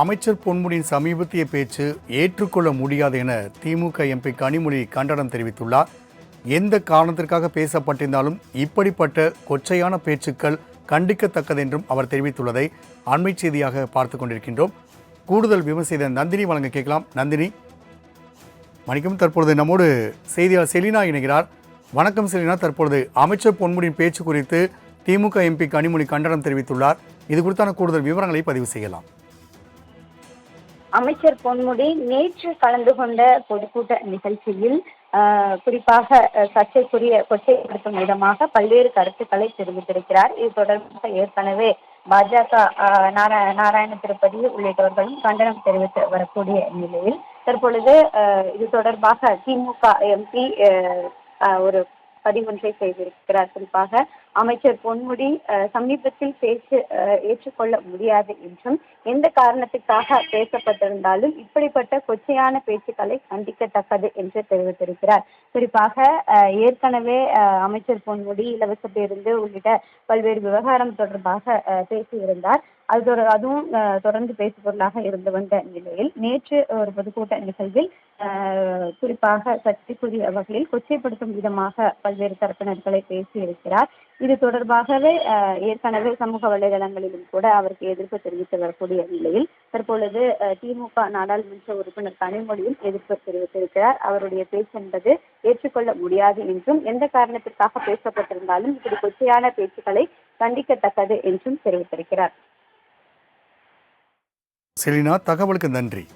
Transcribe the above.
அமைச்சர் பொன்முடியின் சமீபத்திய பேச்சு ஏற்றுக்கொள்ள முடியாது என திமுக எம்பி கனிமொழி கண்டனம் தெரிவித்துள்ளார். எந்த காரணத்திற்காக பேசப்பட்டிருந்தாலும் இப்படிப்பட்ட கொச்சையான பேச்சுக்கள் கண்டிக்கத்தக்கது என்றும் அவர் தெரிவித்துள்ளதை அண்மை செய்தியாக பார்த்து கொண்டிருக்கின்றோம். கூடுதல் விமர்சனம் செய்த நந்தினி வழங்க கேட்கலாம். நந்தினி. மணிக்கும் தற்பொழுது நம்மோடு செய்தியாளர் செலினா இணைகிறார். வணக்கம் செலினா. தற்பொழுது அமைச்சர் பொன்முடியின் பேச்சு குறித்து திமுக எம்பி கனிமொழி கண்டனம் தெரிவித்துள்ளார். இது குறித்தான கூடுதல் விவரங்களை பதிவு செய்யலாம். அமைச்சர் பொன்முடி நேற்று கலந்து கொண்ட பொதுக்கூட்ட நிகழ்ச்சியில் குறிப்பாக சர்ச்சைக்குரிய கொச்சைப்படுத்தும் விதமாக பல்வேறு கருத்துக்களை தெரிவித்திருக்கிறார். இது தொடர்பாக ஏற்கனவே பாஜக நாராயண திருப்பதி உள்ளிட்டவர்களும் கண்டனம் தெரிவித்து வரக்கூடிய நிலையில் தற்பொழுது இது தொடர்பாக திமுக எம்பி ஒரு பதிவொன்றை செய்திருக்கிறார் குறிப்பாக அமைச்சர் பொன்முடி சமீபத்தில் பேச்சு ஏற்றுக்கொள்ள முடியாது என்றும் எந்த காரணத்துக்காக பேசப்பட்டிருந்தாலும் இப்படிப்பட்ட கொச்சையான பேச்சுக்களை கண்டிக்கத்தக்கது என்று தெரிவித்திருக்கிறார். குறிப்பாக ஏற்கனவே அமைச்சர் பொன்முடி இலவச பேருந்து உள்ளிட்ட பல்வேறு விவகாரம் தொடர்பாக பேசியிருந்தார். அது அதுவும் தொடர்ந்து தொடர்ந்து பேசுபொருளாக இருந்து வந்த நிலையில் நேற்று ஒரு பொதுக்கூட்ட நிகழ்வில் குறிப்பாக சர்ச்சைக்குரிய வகையில் கொச்சைப்படுத்தும் விதமாக பல்வேறு தரப்பினர்களை பேசியிருக்கிறார். இது தொடர்பாகவே ஏற்கனவே சமூக வலைதளங்களிலும் கூட அவருக்கு எதிர்ப்பு தெரிவித்து வரக்கூடிய நிலையில் தற்பொழுது திமுக நாடாளுமன்ற உறுப்பினர் கனிமொழியும் எதிர்ப்பு தெரிவித்திருக்கிறார். அவருடைய பேச்சு என்பது ஏற்றுக்கொள்ள முடியாது என்றும் எந்த காரணத்திற்காக பேசப்பட்டிருந்தாலும் இப்படி கொச்சையான பேச்சுக்களை கண்டிக்கத்தக்கது என்றும் தெரிவித்திருக்கிறார். செலினா தகவலுக்கு நன்றி.